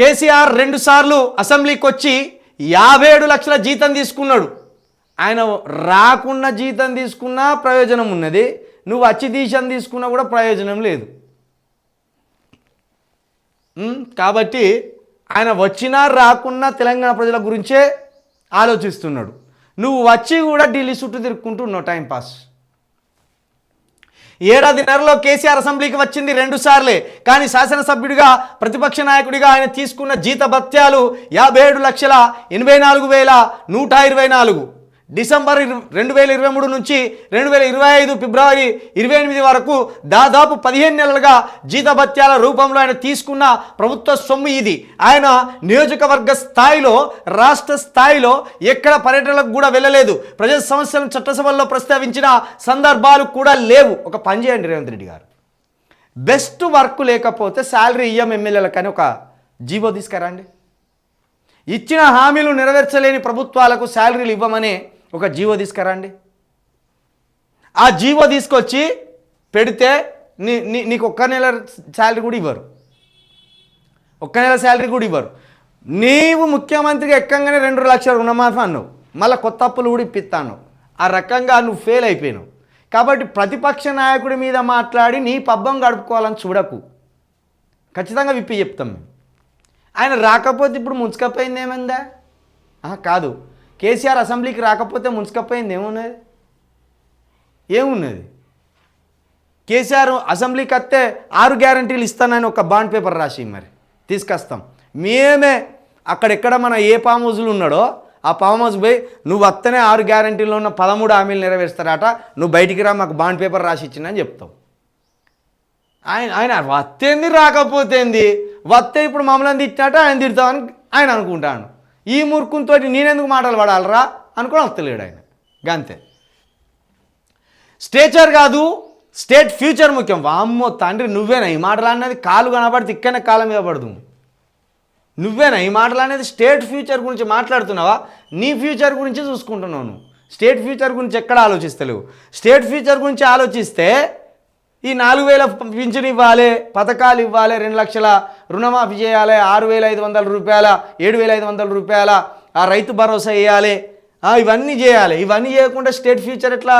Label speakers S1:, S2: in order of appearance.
S1: కేసీఆర్ రెండుసార్లు అసెంబ్లీకి వచ్చి యాభై ఏడు లక్షల జీతం తీసుకున్నాడు. ఆయన రాకుండా జీతం తీసుకున్నా ప్రయోజనం ఉన్నది నువ్వు వచ్చి తీసం తీసుకున్నా కూడా ప్రయోజనం లేదు. కాబట్టి ఆయన వచ్చినా రాకున్నా తెలంగాణ ప్రజల గురించే ఆలోచిస్తున్నాడు. నువ్వు వచ్చి కూడా ఢిల్లీ చుట్టూ తిరుక్కుంటున్నావు టైంపాస్ ఏడాదిన్నరలో కేసీఆర్ అసెంబ్లీకి వచ్చింది రెండు సార్లే. కానీ శాసనసభ్యుడిగా ప్రతిపక్ష నాయకుడిగా ఆయన తీసుకున్న జీత భత్యాలు యాభై ఏడు లక్షల ఎనభై నాలుగు వేల నూట ఇరవై నాలుగు. డిసెంబర్ రెండు వేల ఇరవై మూడు నుంచి రెండు వేల ఇరవై ఐదు ఫిబ్రవరి ఇరవై ఎనిమిది వరకు దాదాపు పదిహేను నెలలుగా జీతభత్యాల రూపంలో ఆయన తీసుకున్న ప్రభుత్వ సొమ్ము ఇది. ఆయన నియోజకవర్గ స్థాయిలో రాష్ట్ర స్థాయిలో ఎక్కడ పర్యటనలకు కూడా వెళ్ళలేదు. ప్రజా సమస్యలను చట్టసభల్లో ప్రస్తావించిన సందర్భాలు కూడా లేవు. ఒక పని చేయండి రేవంత్ రెడ్డి గారు. బెస్ట్ వర్క్ లేకపోతే శాలరీ ఇయ్యం ఎమ్మెల్యేలకని ఒక జీవో తీసుకురండి. ఇచ్చిన హామీలు నెరవేర్చలేని ప్రభుత్వాలకు శాలరీలు ఇవ్వమని ఒక జీవో తీసుకురండి ఆ జీవో తీసుకొచ్చి పెడితే నీ నీ నీకు ఒక్క నెల శాలరీ కూడా ఇవ్వరు. ఒక్క నెల శాలరీ కూడా ఇవ్వరు. నీవు ముఖ్యమంత్రికి ఎక్కంగానే రెండు లక్షల రుణమాఫీ అన్నావు. మళ్ళీ కొత్త అప్పులు కూడా ఇప్పిస్తాను. ఆ రకంగా నువ్వు ఫెయిల్ అయిపోయినావు. కాబట్టి ప్రతిపక్ష నాయకుడి మీద మాట్లాడి నీ పబ్బం గడుపుకోవాలని చూడకు. ఖచ్చితంగా విప్పి చెప్తాం మేము. ఆయన రాకపోతే ఇప్పుడు ముంచుకపోయింది ఏమైందా? ఆహా, కాదు. కేసీఆర్ అసెంబ్లీకి రాకపోతే ముంచుకపోయింది ఏమున్నది? ఏమున్నది? కేసీఆర్ అసెంబ్లీకి వస్తే ఆరు గ్యారంటీలు ఇస్తానని ఒక బాండ్ పేపర్ రాసి మరి తీసుకొస్తాం. మేమే అక్కడెక్కడ మన ఏ పామ్ హౌస్లు ఉన్నాడో ఆ పామ్ హౌస్ పోయి నువ్వు వస్తేనే ఆరు గ్యారంటీలో ఉన్న పదమూడు హామీలు నెరవేరుస్తారట నువ్వు బయటికి రా మాకు బాండ్ పేపర్ రాసి ఇచ్చిందని చెప్తావు ఆయన ఆయన వత్తేంది రాకపోతేంది? వస్తే ఇప్పుడు మమ్మల్ని తిట్టినట్టు ఆయన తిడతామని ఆయన అనుకుంటాను ఈ మూర్ఖంతో నేనెందుకు మాటలు పడాలరా అనుకుని వస్తలేడు ఆయన. గంతే. స్టేచర్ కాదు స్టేట్ ఫ్యూచర్ ముఖ్యం. వామ్మో తండ్రి నువ్వేనా ఈ మాటలు అన్నది కాలు కనబడితే ఇక్కడనే కాలం మీద పడదు నువ్వేనా ఈ మాటలు అనేది స్టేట్ ఫ్యూచర్ గురించి మాట్లాడుతున్నావా? నీ ఫ్యూచర్ గురించి చూసుకుంటున్నావు స్టేట్ ఫ్యూచర్ గురించి ఎక్కడ ఆలోచిస్తలేవు? స్టేట్ ఫ్యూచర్ గురించి ఆలోచిస్తే ఈ నాలుగు వేల పింఛన్ ఇవ్వాలి పథకాలు ఇవ్వాలి రెండు లక్షల రుణమాఫీ చేయాలి ఆరు వేల ఐదు వందల రూపాయల ఏడు వేల ఐదు వందల రూపాయల ఆ రైతు భరోసా వేయాలి. ఇవన్నీ చేయాలి. ఇవన్నీ చేయకుండా స్టేట్ ఫ్యూచర్ ఎట్లా?